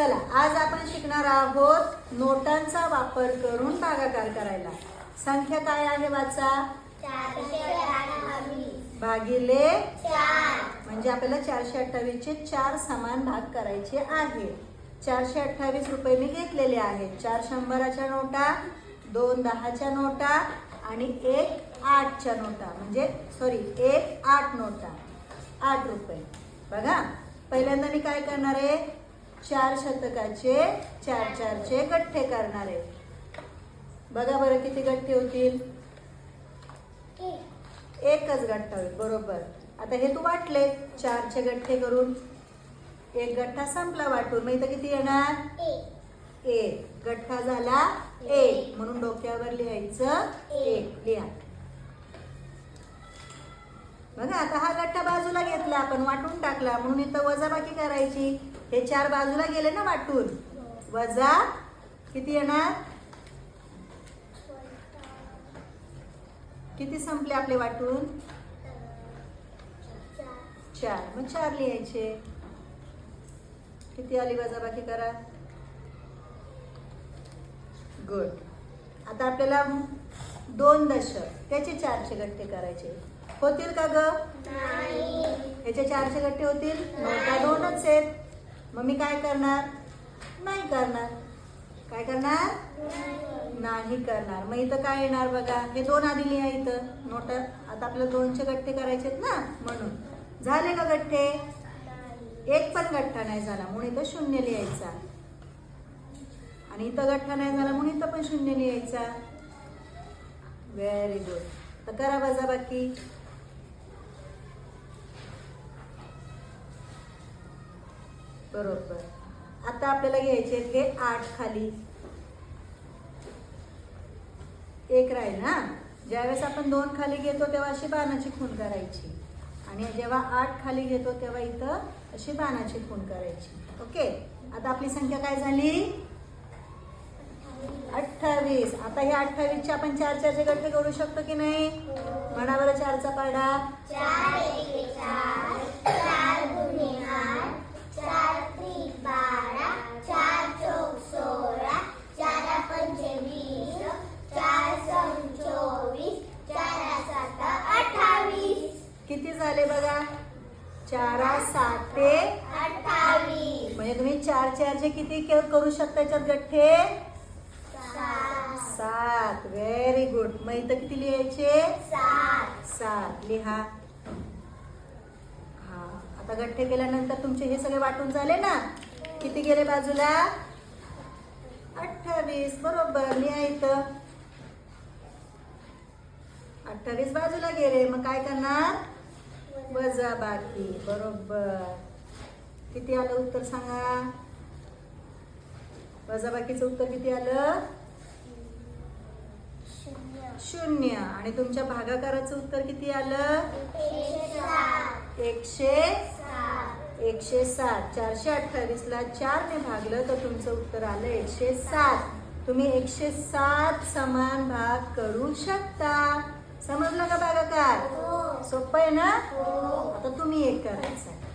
चला आज आपण शिकणार आहोत नोटांचा वापर करून भागाकार करायला. संख्या काय आहे वाचा? भागिले म्हणजे आपल्याला चारशे अठ्ठावीस चे चार समान भाग करायचे आहे. चारशे अठ्ठावीस रुपये मी घेतलेले आहेत. चार शंभराच्या नोटा दोन दहाच्या नोटा आणि एक आठच्या नोटा. म्हणजे सॉरी एक आठ नोटा. आठ रुपये. बघा पहिल्यांदा मी काय करणार आहे? चार शतकाचे चार चारचे गठ्ठे करणार. आहे बघा बरं किती गठ्ठे होतील. एकच गठ्ठा होईल बरोबर. आता हे तू वाटले चारचे गठ्ठे करून. एक गठ्ठा संपला वाटून. मग इथं किती येणार? एक. गठ्ठा झाला एक. म्हणून डोक्यावर लिहायचं एक. लिहा. बघा आता हा गठ्ठा बाजूला घेतला आपण वाटून टाकला म्हणून इथं वजाबाकी करायची. हे चार बाजूला गेले ना वाटून. वजा किती येणार? किती संपले आपले वाटून? चार. मग चार लिहायचे. किती आली वजाबाकी करा? गुड आता आपल्याला दोन दशक. त्याचे चारशे गट्टे करायचे. होतील का ग? ह्याचे चारशे गट्टे होतील? दोनच आहेत. मग मी काय करणार? नाही करणार. काय करणार? नाही करणार. मग इथं काय येणार बघा? हे दोन आधी लिहा इथं. नोटर आता आपल्याला दोनशे गट्टे करायचे आहेत ना? म्हणून. झाले का गठ्ठे एक पण गठ्ठा नाही झाला. म्हणून इथं शून्य लिहायचा. आणि इथं गठ्ठा नाही झाला म्हणून इथं पण शून्य लिहायचा. व्हेरी गुड तर करा बजा बाकी. बरोबर. आता आपल्याला घ्यायचे आहेत हे आठ खाली. एक राहील ना ज्यावेळेस आपण दोन खाली घेतो तेव्हा अशी बाणाची खून करायची. आणि जेव्हा आठ खाली घेतो तेव्हा इथं अशी बाणाची खून करायची. ओके? आता आपली संख्या काय झाली? अठ्ठावीस. आता हे अठ्ठावीसचे आपण चार चारचे गठ्ठे करू शकतो की नाही? म्हणा बरं चारचा पाडा. किती झाले बघा? चारा सात ते म्हणजे तुम्ही चार चारचे किती करू शकता याच्यात गठ्ठे? सात. व्हेरी गुड मग इथं किती लिहायचे? सात. लिहा. हा. आता गठ्ठे केल्यानंतर तुमचे हे सगळे वाटून झाले ना? किती गेले बाजूला? अठ्ठावीस. बरोबर. लिहा इथं. अठ्ठावीस बाजूला गेले. मग काय करणार? वजा बाकी बरोबर. किती आलं उत्तर सांगा? वजा बाकीचं उत्तर किती आलं? शून्य. आणि तुमच्या भागाकाराचं उत्तर किती आलं? एकशे एकशे सात. चारशे अठ्ठावीस ला भागलं तर तुमचं उत्तर आलं एकशे सात. तुम्ही एकशे सात समान भाग करू शकता. समजलं का भागाकार सोपं आहे ना? आता तुम्ही एक करायचं.